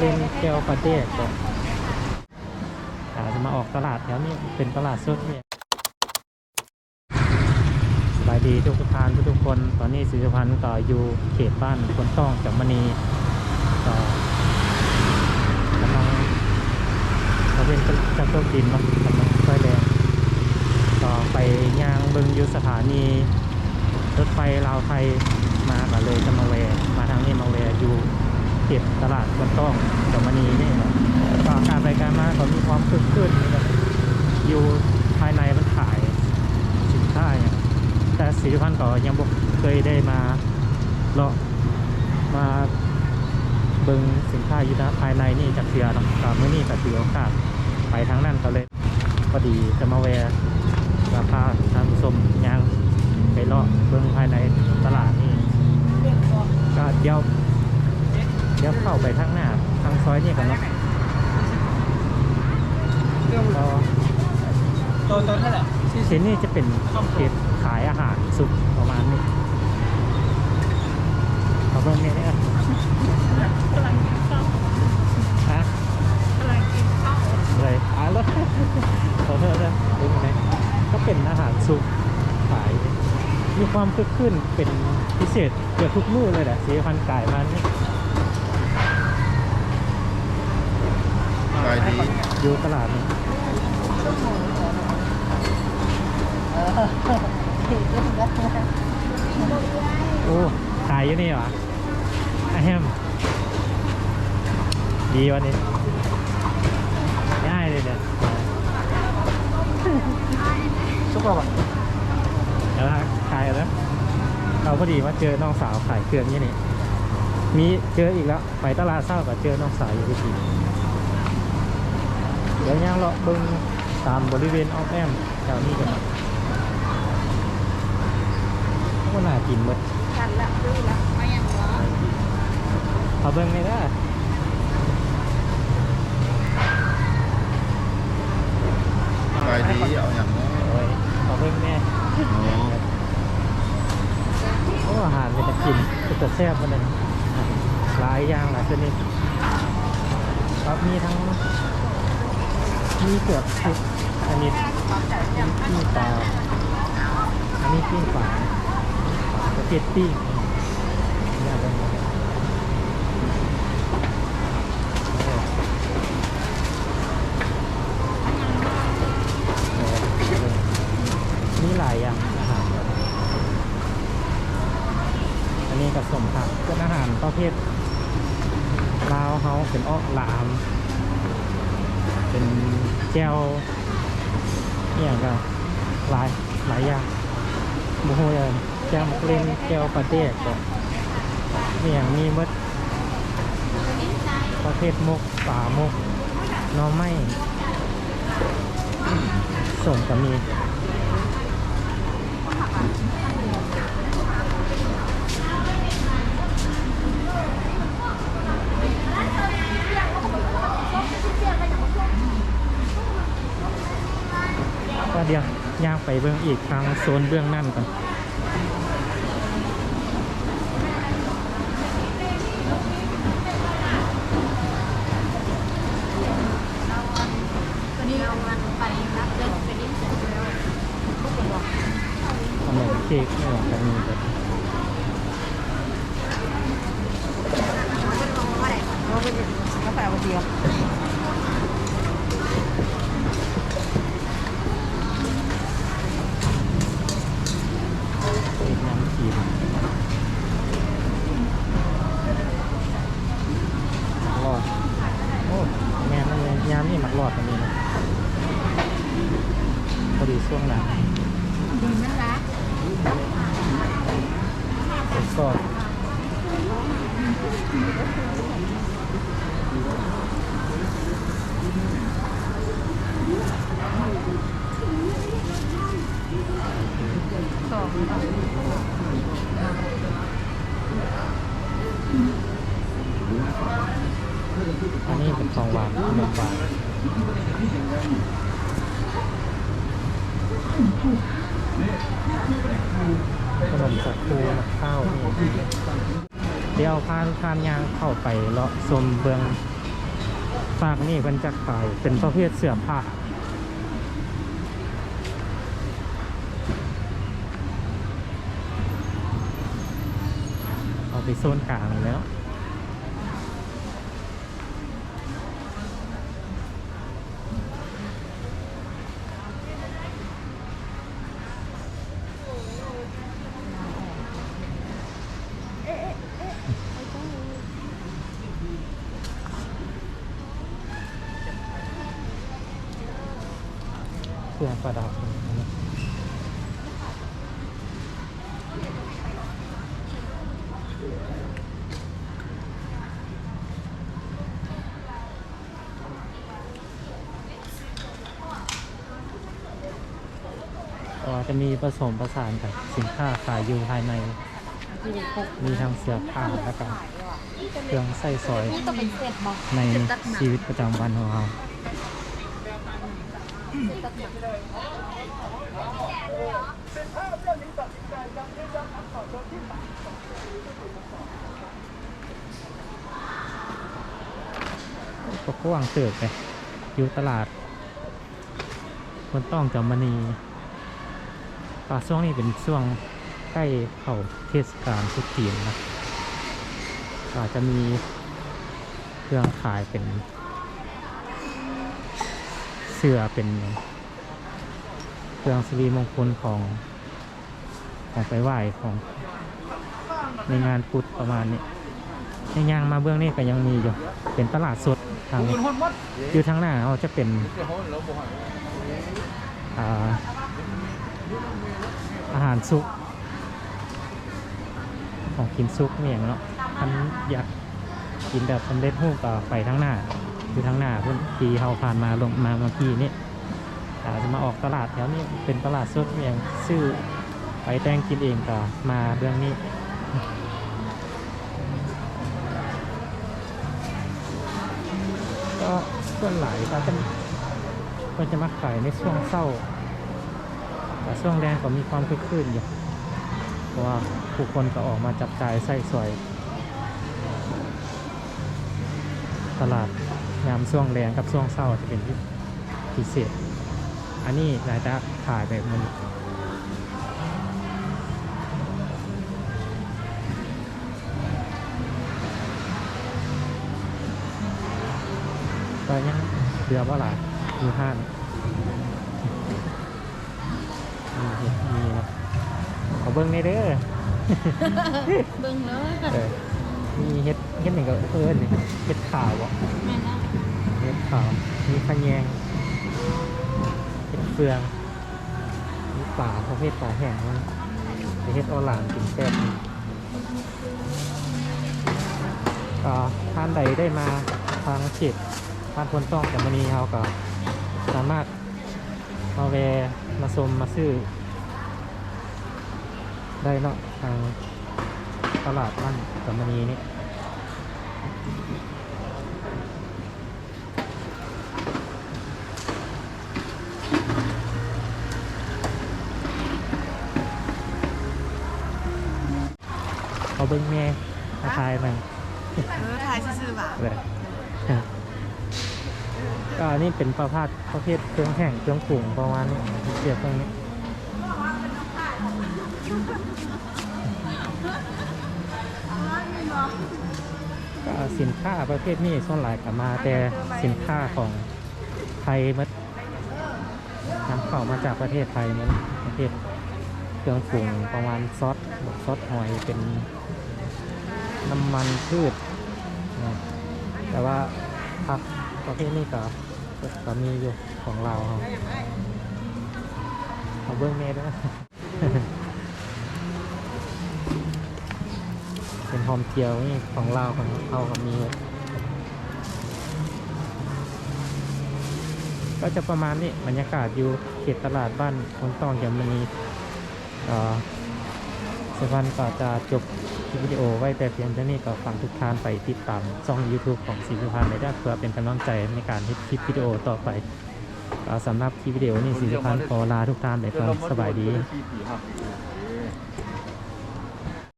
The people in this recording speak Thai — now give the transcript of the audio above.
เล่นแก้วปลาเด็กก็อาจจะมาออกตลาดแถวนี้เป็นตลาดสดเนี่ยสบายดีทุกทุกานทุกคน ตอนนี้สิริพันธ์ก็อยู่เขตบ้านคนต้องจากมณีก็กำลังเขาเป็นจับต้นดินเนาะกำลังค่อยแรงก็ไปย่างเบิงอยู่สถานีรถไฟลาวไทยมาก็เลยจะมาแวะมาทางนี้มาแวะอยู่ เขตตลาดคนต้องจากมณีนี่เนะก็การไปการมาก็มีความคึกคืนนะครับอยู่ภายในมันขายสินค้าอย่างแต่สิริพันธ์ก็ยังบ่เคยได้มาเลาะมาเบิงสินค้าอยู่นะภายในนี่จากเสือเนาะก็มื้อนี้ก็ถือโอกาสไปทางนั้นก็เลยพอดีจะมาแวะราคาทานชมยางไปเลาะเบิงภายในตลาดนี่ก็เดี๋ยว ยวเข้าไปทางหน้าทางซอยนี่กันเนาะก็ตัวตัวเท่าไหร่เชนนี่จะเป็นเขตขายอาหารสุกประมาณนี้เอาเบิ่งเนี่ยเนี่ยกำลังกินข้าวฮะกำลังกินข้าวเลยอะแล้วขอโทษนะดูไหนก็เป็นอาหารสุกขาย มีความคึกคืนเป็นพิเศษเกือบทุกมื้อเลยแหละสีพันธุ์ไก่มันนี่ ไปดี อยู่ตลาดนี้โอ้ขายอยู่นี่เหรออะแฮมดีวันนี้ง่ายเลยเนี่ยซุปเปอร์บะเดี๋ยวนะขายแล้วเราพอดีมาเจอน้องสาวขายเครื่องนี่นี่มีเจออีกแล้ว ไปตลาดเศร้ากับเจอน้องสาวอยู่ที่ที เดี๋ยวย่างเลาะเบึงตามบริเวณอ้อมแอมแถวนี้กันนะว่าน่ากินหมดกันละดูละมาอย่างวะเอาเบิ้งไม่ได้ไปดีเอาอย่างนี้โอ้ยเอาเบิ้งแน่โอ้โอ้อาหารเป็นตะกินเป็นตะแซ่บมันเลยหลายอย่างหลายชนิดครับมีทั้ง มีเกือบทุกชนิดปิ้งปลาอันนี้ปิ้งปลาประเภทปิ้งนี่อะไรเนี่ยโอ้โหมีหลายอย่างอาหารแบบอันนี้กับสมผักเป็นอาหารประเภทลาวเฮาเป็นอ้อลาม เป็น แก้วอหย่างก็หลายหลายอย่างโมโหเลยแก้วมักเล่นแก้วปลาเด็กก็อย่างมีมดประเภทมกป่ามกน่อไม้ส่งก็มีก็เดี๋ยวย่างไป เบื้องอีกทางโซนเบื้องนั่นก่อนเอาเงินไปรับเล่นไปดิ้นเสร็จแล้วก็ไปบอก ขนมเค้กนี่หว่าก็มีแบบ เป็นของอะไรเราไปกาแฟวันเดียว เค้กน้ำจีนหลอด โอ้แม่นั่นเลยยามนี่หมักหลอดกันนี้นะ พอดีช่วง ขนมสักคูนักข้าว เดี๋ยวพานพานยางเข้าไปเลาะชมเบืองฝากนี่เป็นจะขายเป็นประเภทเสื้อผ้าเอาไปโซนกลางแล้ว งประดับก็จะมีผสมประสานกับสินค้าขายอยู่ภายใน มีทั้งเสื้อผ้าแล้วก็เครื่องใส่สอยในชีวิตประจำวันของเรา ก็กว้างเติบเลยอยู่ตลาด คนต้องจำมณีป่าช่วงนี้เป็นช่วงใกล้เข้าเทศกาลทุกทีนนะอาจจะมีเครื่องขายเป็น เสื้อเป็นเครื่องสิริมงคลของของไปไหว้ของในงานพุทธประมาณนี้ในยางมาเบื้องนี้ก็ยังมีอยู่ เป็นตลาดสดทางนี้อยู่ทางหน้าเขาจะเป็นอาอาหารซุก ของกินซุกเนี่ยเนาะท่านอยากกินแบบสำเร็จรูปก็ไปทางหน้า อยู่ทางหน้าพุ่นทีเขาผ่านมาลงมาเมื่อกี้นี่อาจจะมาออกตลาดแถวนี้เป็นตลาดสดเมียงซื้อไปแต่งกินเองก็มาเรื่องนี้ก็ส่วนหลายก็จะก็จะมาขายในช่วงเศร้าแต่ช่วงแรงก็มีความคึกคืนอยู่เพราะว่าผู้คนก็ออกมาจับจ่ายใส่สวยตลาด ยามช่วงแรงกับช่วงเศร้าจะเป็นที่พิเศษ อันนี้นายจะขายแบบมันก็ยังเรือว่าหลายมีห้านมีเห็ดมีนะขอเบิ้งในอยเด้อเบิ่งเลยเออมีเห็ดเห็ดหนึ่งก็เอิญนี่เห็ดขาวอะแม่นะเห็ด ขาวมีขะแยงเห็ดเฟืองมีป่าประเภทป่าแห้งนเป็นเห็ดออหลานกินแซ่บก็ท่านใดได้มาทางเขตท่านคนต้องจามณีเขาก็สามารถมาแวะมาชมมาซื้อ ได้เนาะทางตลาดบ้านกัมมณีนี่ เอาเบิ้งแม่มาทายมันเออถ่ายซื่อๆว่ะเลยก็อันนี่เป็นประเภทประเภทเครื่องแห้งเครื่องปรุงประมาณนี้เสียบตรงนี้ก็สินค้าประเภทนี้ส่วนหลายกับมาแต่สินค้าของไทยมันนำเข้ามาจากประเทศไทยมันประเทศเครื่องปรุงประมาณซอสซอสหอยเป็น น้ำมันพืชนะแต่ว่าผักประเภทนี้ก็ก็มีอยู่ของเราเราเอาเบื้องเมด้วยเป็นหอมเจียวนี่ของเราของเขาก็มีก็จะประมาณนี้บรรยากาศอยู่เขตตลาดบ้านคนต้องยมนีก็ สุพรรณก็จะจบคลิปวิดีโอไว้แต่เพียงเท่านี้ก็ฝากทุกท่านไปติดตามช่อง YouTube ของสีสุพรรณในด้านเพื่อเป็นกำลังใจในการทคลิปวิดีโอต่อไปสำหรับคลิปวิดีโอนี้สีสุพรรณขอลาทุกท่านไปก่อนสบายดี